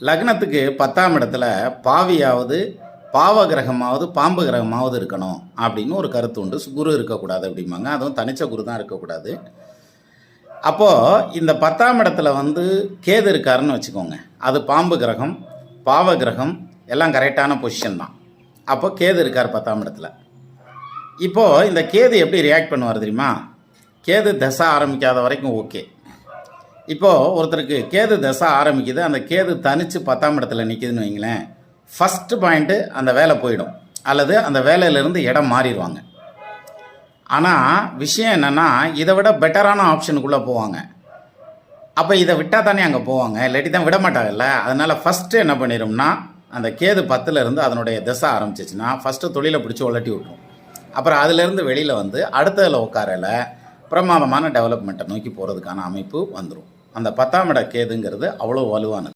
லக்னத்துக்கு பத்தாம் இடத்துல பாவியாவது பாவ கிரகமாவது பாம்பு கிரகமாவது இருக்கணும் அப்படின்னு ஒரு கருத்து உண்டு. குரு இருக்கக்கூடாது அப்படிம்பாங்க. அதுவும் தனிச்ச குரு தான் இருக்கக்கூடாது. அப்போது இந்த பத்தாம் இடத்துல வந்து கேது இருக்காருன்னு வச்சுக்கோங்க. அது பாம்பு கிரகம் பாவ கிரகம் எல்லாம் கரெக்டான பொசிஷன் தான். அப்போ கேது இருக்கார் பத்தாம் இடத்துல. இப்போது இந்த கேது எப்படி ரியாக்ட் பண்ணுவார் தெரியுமா? கேது தசை ஆரம்பிக்காத வரைக்கும் ஓகே இப்போது ஒருத்தருக்கு கேது தசை ஆரம்பிக்குது அந்த கேது தனித்து பத்தாம் இடத்துல நிற்கிதுன்னு வைங்களேன். ஃபஸ்ட்டு பாயிண்ட்டு அந்த வேலை போயிடும். அல்லது அந்த வேலையிலேருந்து இடம் மாறிடுவாங்க. ஆனால் விஷயம் என்னென்னா இதை விட பெட்டரான ஆப்ஷனுக்குள்ளே போவாங்க. அப்போ இதை விட்டால் தானே அங்கே போவாங்க? இல்லாட்டி தான் விட மாட்டாங்கல்ல? அதனால் ஃபஸ்ட்டு என்ன பண்ணிடும்னா அந்த கேது பத்துலேருந்து அதனுடைய திசை ஆரம்பிச்சிச்சுன்னா ஃபஸ்ட்டு தொழிலை பிடிச்சி உலட்டி விட்ரும் அப்புறம் அதுலேருந்து வெளியில் வந்து அடுத்ததில் உட்காரலை பிரமாதமான டெவலப்மெண்ட்டை நோக்கி போகிறதுக்கான அமைப்பு வந்துடும் அந்த பத்தாம் இட கேதுங்கிறது அவ்வளோ வலுவானது.